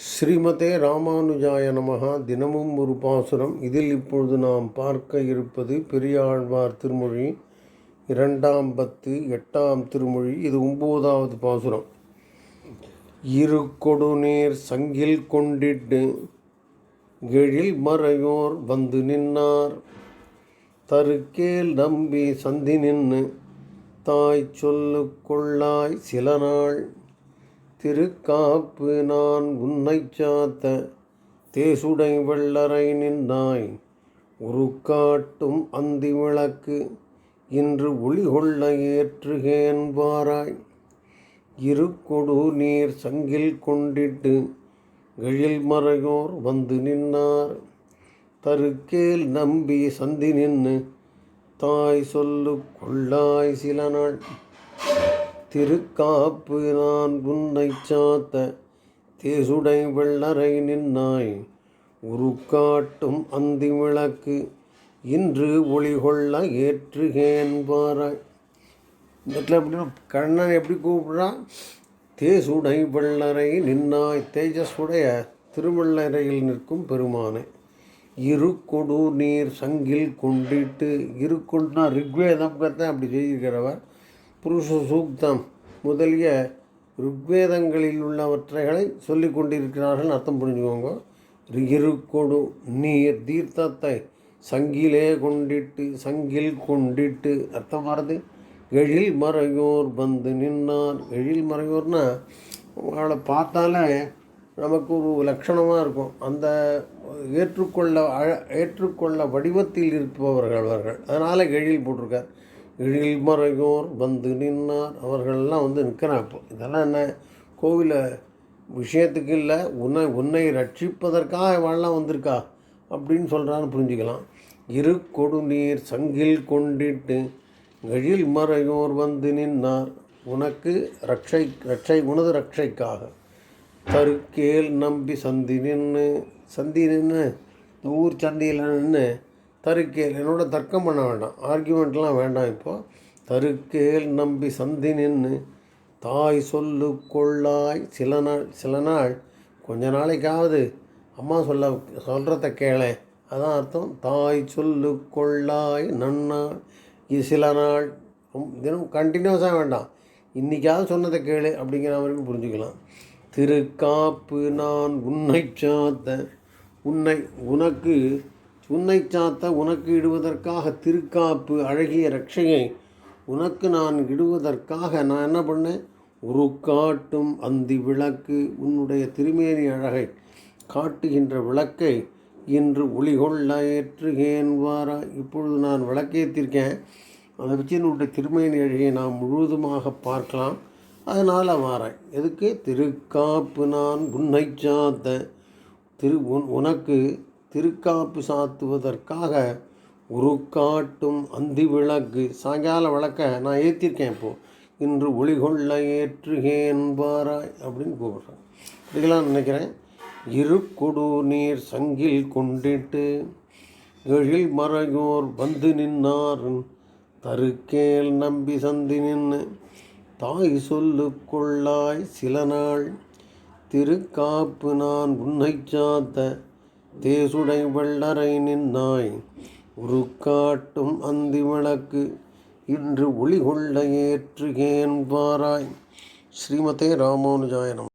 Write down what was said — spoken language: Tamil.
ஸ்ரீமதே ராமானுஜாய நமகா தினமும் ஒரு பாசுரம். இதில் இப்பொழுது நாம் பார்க்க இருப்பது பெரியாழ்வார் திருமொழி. இரண்டாம் பத்து எட்டாம் திருமொழி. இது ஒம்போதாவது பாசுரம். இரு கொடுநீர் சங்கில் கொண்டிட்டு எழில் மறையோர் வந்து நின்னார். தருக்கேல் நம்பி சந்தி நின்று தாய் சொல்லு கொள்ளாய் சில நாள் திருக்காப்பு நான் உன்னைச் சாத்த தேசுடை வெள்ளரை நின்றாய் உருக்காட்டும் அந்தி விளக்கு இன்று ஒளி கொள்ள ஏற்றுகேன் வாராய். இரு நீர் சங்கில் கொண்டிட்டு எழில் மறையோர் வந்து நின்னார். தருக்கேல் நம்பி சந்தி நின்று தாய் சொல்லு கொள்ளாய் சில நாள். திருக்காப்பு நான் உன்னை சாத்த தேசுடை வெள்ளரை நின்னாய். உருக்காட்டும் அந்தி விளக்கு இன்று ஒளி கொள்ள ஏற்றுகேன் பாராய் இந்த இடத்துல எப்படின்னா கண்ணன் எப்படி கூப்பிடுறான் தேசுடை வெள்ளரை நின்னாய். தேஜஸுடைய திருவள்ளரையில் நிற்கும் பெருமானே. இரு கொடு நீர் சங்கில் கொண்டிட்டு இரு கொண்டுனா ரிக்வேதம் அப்படி செய்திருக்கிறவர். புருஷ சூக்தம். முதலிய ருக்வேதங்களில் உள்ளவற்றைகளை சொல்லி கொண்டிருக்கிறார்கள் அர்த்தம் புரிஞ்சுக்கோங்க. இருக்கொடு கொடு நீர் தீர்த்தத்தை சங்கிலே கொண்டிட்டு சங்கில் கொண்டிட்டு அர்த்தம் வருது எழில் மறையோர் வந்து நின்னார். எழில் மறையோர்னா அவளை பார்த்தாலே நமக்கு ஒரு லட்சணமாக இருக்கும். அந்த ஏற்றுக்கொள்ள அழ ஏற்றுக்கொள்ள வடிவத்தில் இருப்பவர்கள் அவர்கள். அதனால் எழில் போட்டிருக்கார். எழில் மறையோர் வந்து நின்னார். அவர்கள்லாம் வந்து நிற்கிறான் இப்போ இதெல்லாம் என்ன? கோவிலை விஷயத்துக்கு இல்லை. உன்னை உன்னை ரட்சிப்பதற்காக இவெல்லாம் வந்திருக்கா? அப்படின்னு சொல்கிறான்னு புரிஞ்சுக்கலாம். இரு கொடுநீர் சங்கில் கொண்டிட்டு எழில் மறையோர் வந்து நின்னார். உனக்கு ரட்சை ரட்சை உனது ரட்சைக்காக. தருக்கேல் நம்பி சந்தி நின்று சந்தி நின்று ஊர் சந்தையில் நின்று தருக்கேல். என்னோட தர்க்கம் பண்ண வேண்டாம். ஆர்கியூமெண்ட்லாம் வேண்டாம் இப்போது தருக்கேல் நம்பி சந்தி நின்று தாய் சொல்லு கொள்ளாய். சில நாள் சில நாள் கொஞ்ச நாளைக்காவது அம்மா சொல்ல சொல்கிறத கேளேன் அதான் அர்த்தம். தாய் சொல்லு கொள்ளாய் நன்னாள் இது சில நாள் தினம் கண்டினியூஸாக வேண்டாம். இன்றைக்காவது சொன்னதை கேளு அப்படிங்கிற மாதிரி புரிஞ்சுக்கலாம். திருக்காப்பு நான் உன்னை சாத்த உன்னை உனக்கு உன்னை சாத்த உனக்கு இடுவதற்காக திருக்காப்பு அழகிய ரட்சையை உனக்கு நான் இடுவதற்காக நான் என்ன பண்ணேன்? ஒரு காட்டும் அந்தி விளக்கு உன்னுடைய திருமேனி அழகை காட்டுகின்ற விளக்கை இன்று ஒளிகொள்ள ஏற்றுகேன் வாரா. இப்பொழுது நான் விளக்கேற்றிருக்கேன் அதை வச்சு என்னுடைய திருமேனி அழகியை நான் முழுவதுமாக பார்க்கலாம். அதனால் வாராய் எதுக்கு? திருக்காப்பு நான் உன்னை சாத்த திரு உன் உனக்கு திருக்காப்பு சாத்துவதற்காக உருக்காட்டும் அந்தி விளக்கு. சாயங்கால விளக்க நான் ஏற்றிருக்கேன் இப்போது இன்று ஒளிகொள்ள ஏற்றுகேன் பாராய் அப்படின்னு கூப்பிட்றேன் இதுக்கெல்லாம் நினைக்கிறேன். இரு நீர் சங்கில் கொண்டிட்டு எழில் மறையோர் வந்து நின்னார். தருக்கேல் நம்பி சந்தி நின்று தாய் சொல்லு கொள்ளாய் சில நாள். திருக்காப்பு நான் உன்னை சாத்த தேசுடை வெள்ளரை நின்னாய் உருக்காட்டும் அந்தி விளக்கு இன்று ஒளி கொள்ள ஏற்றுகேன் பாராய் ஸ்ரீமதே ராமானுஜாயனம்